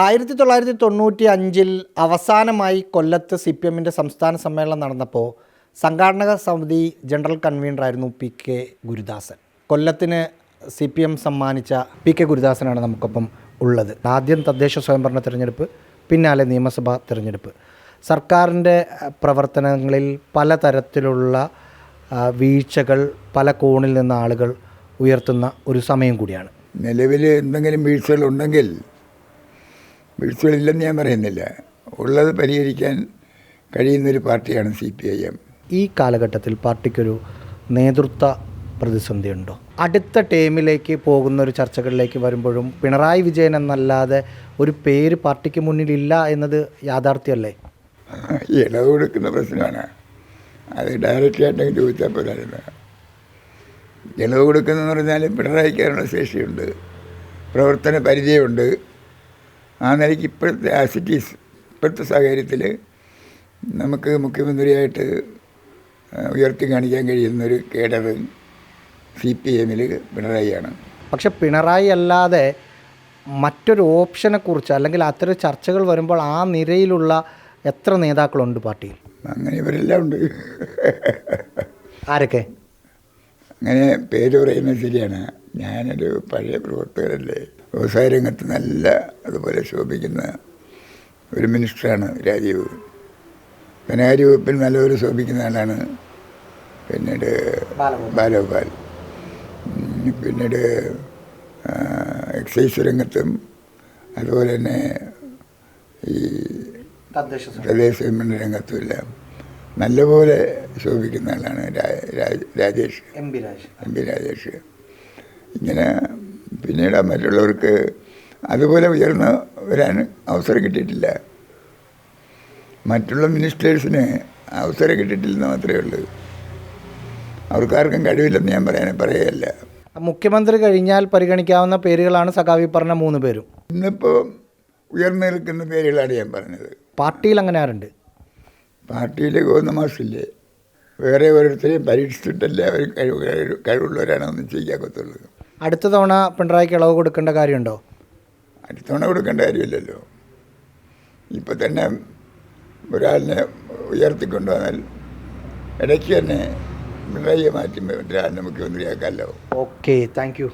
ആയിരത്തി തൊള്ളായിരത്തി തൊണ്ണൂറ്റി അഞ്ചിൽ അവസാനമായി കൊല്ലത്ത് സി പി എമ്മിന്റെ സംസ്ഥാന സമ്മേളനം നടന്നപ്പോൾ സംഘാടക സമിതി ജനറൽ കൺവീനറായിരുന്നു പി കെ ഗുരുദാസൻ. കൊല്ലത്തിന് സി പി എം സമ്മാനിച്ച പി കെ ഗുരുദാസനാണ് നമുക്കൊപ്പം ഉള്ളത്. ആദ്യം തദ്ദേശ സ്വയംഭരണ തിരഞ്ഞെടുപ്പ് പിന്നാലെ നിയമസഭാ തിരഞ്ഞെടുപ്പ്. സർക്കാരിന്റെ പ്രവർത്തനങ്ങളിൽ പലതരത്തിലുള്ള വീഴ്ചകൾ പല കോണിൽ നിന്ന് ആളുകൾ ഉയർത്തുന്ന ഒരു സമയം കൂടിയാണ്. നിലവിൽ എന്തെങ്കിലും വീഴ്ചകളുണ്ടെങ്കിൽ വീഴ്ചകളില്ലെന്ന് ഞാൻ പറയുന്നില്ല. ഉള്ളത് പരിഹരിക്കാൻ കഴിയുന്നൊരു പാർട്ടിയാണ് സി പി ഐ എം. ഈ കാലഘട്ടത്തിൽ പാർട്ടിക്കൊരു നേതൃത്വ പ്രതിസന്ധി ഉണ്ടോ അടുത്ത ടേമിലേക്ക് പോകുന്ന ഒരു ചർച്ചകളിലേക്ക് വരുമ്പോഴും പിണറായി വിജയൻ എന്നല്ലാതെ ഒരു പേര് പാർട്ടിക്ക് മുന്നിലില്ല എന്നത് യാഥാർത്ഥ്യമല്ലേ? ഇളവ് കൊടുക്കുന്ന പ്രശ്നമാണ്. അത് ഡയറക്റ്റ് ആയിട്ട് ചോദിച്ചാൽ പോരായിരുന്നു. ഇളവ് കൊടുക്കുന്നതെന്ന് പറഞ്ഞാൽ പിണറായിക്കാരുടെ ശേഷിയുണ്ട്. പ്രവർത്തന പരിചയമുണ്ട് ആ നിലയ്ക്ക് ഇപ്പോഴത്തെ ആസിറ്റീസ് ഇപ്പോഴത്തെ സാഹചര്യത്തിൽ നമുക്ക് മുഖ്യമന്ത്രിയായിട്ട് ഉയർത്തി കാണിക്കാൻ കഴിയുന്നൊരു കേഡർ സി പി എമ്മിൽ പിണറായിയാണ്. പക്ഷെ പിണറായി അല്ലാതെ മറ്റൊരു ഓപ്ഷനെ കുറിച്ച് അല്ലെങ്കിൽ അത്തരം ചർച്ചകൾ വരുമ്പോൾ ആ നിരയിലുള്ള എത്ര നേതാക്കളുണ്ട് പാർട്ടിയിൽ? അങ്ങനെ ഇവരെല്ലാം ഉണ്ട്. ആരൊക്കെ? അങ്ങനെ പേര് പറയുന്നത് ശരിയാണ്. ഞാനൊരു പഴയ പ്രവർത്തകരല്ലേ? വ്യവസായ രംഗത്ത് നല്ല അതുപോലെ ശോഭിക്കുന്ന ഒരു മിനിസ്റ്ററാണ് രാജീവ്. ധനകാര്യ വകുപ്പിൽ നല്ലപോലെ ശോഭിക്കുന്ന ആളാണ്. പിന്നീട് ബാലഗോപാൽ. പിന്നീട് എക്സൈസ് രംഗത്തും അതുപോലെ തന്നെ ഈ തദ്ദേശ പ്രദേശ രംഗത്തും രംഗത്തുമെല്ലാം നല്ലപോലെ ശോഭിക്കുന്ന ആളാണ് രാജേഷ്. M P Rajesh. ഇങ്ങനെ പിന്നീട് മറ്റുള്ളവർക്ക് അതുപോലെ ഉയർന്ന് വരാൻ അവസരം കിട്ടിയിട്ടില്ല. മറ്റുള്ള മിനിസ്റ്റേഴ്സിന് അവസരം കിട്ടിയിട്ടില്ലെന്ന് മാത്രമേ ഉള്ളൂ. അവർക്കാർക്കും കഴിവില്ലെന്ന് ഞാൻ പറയാൻ പറയുകയല്ല. മുഖ്യമന്ത്രി കഴിഞ്ഞാൽ പരിഗണിക്കാവുന്ന പേരുകളാണ് സഖാവി പറഞ്ഞ മൂന്ന് പേരും. ഇന്നിപ്പോൾ ഉയർന്നു നിൽക്കുന്ന പേരുകളാണ് ഞാൻ പറഞ്ഞത്. പാർട്ടിയിൽ അങ്ങനെ ആരുണ്ട്? പാർട്ടിയിൽ ഗോതമാസില്ലേ വേറെ ഓരോരുത്തരെയും പരീക്ഷിച്ചിട്ടല്ലേ അവർ കഴിവ് കഴിവുള്ളവരാണ് ഒന്നും ചെയ്യാൻ ചെയ്യാക്കത്തുള്ളൂ അടുത്ത തവണ പിണറായിക്ക് ഇളവ് കൊടുക്കേണ്ട കാര്യമുണ്ടോ? അടുത്ത തവണ കൊടുക്കേണ്ട കാര്യമില്ലല്ലോ. ഇപ്പം തന്നെ ഒരാളിനെ ഉയർത്തിക്കൊണ്ടുവന്നാൽ ഇടയ്ക്ക് തന്നെ പിണറായിയെ മാറ്റി മറ്റൊരാളിനെ മുഖ്യമന്ത്രിയാക്കാമല്ലോ. Okay thank you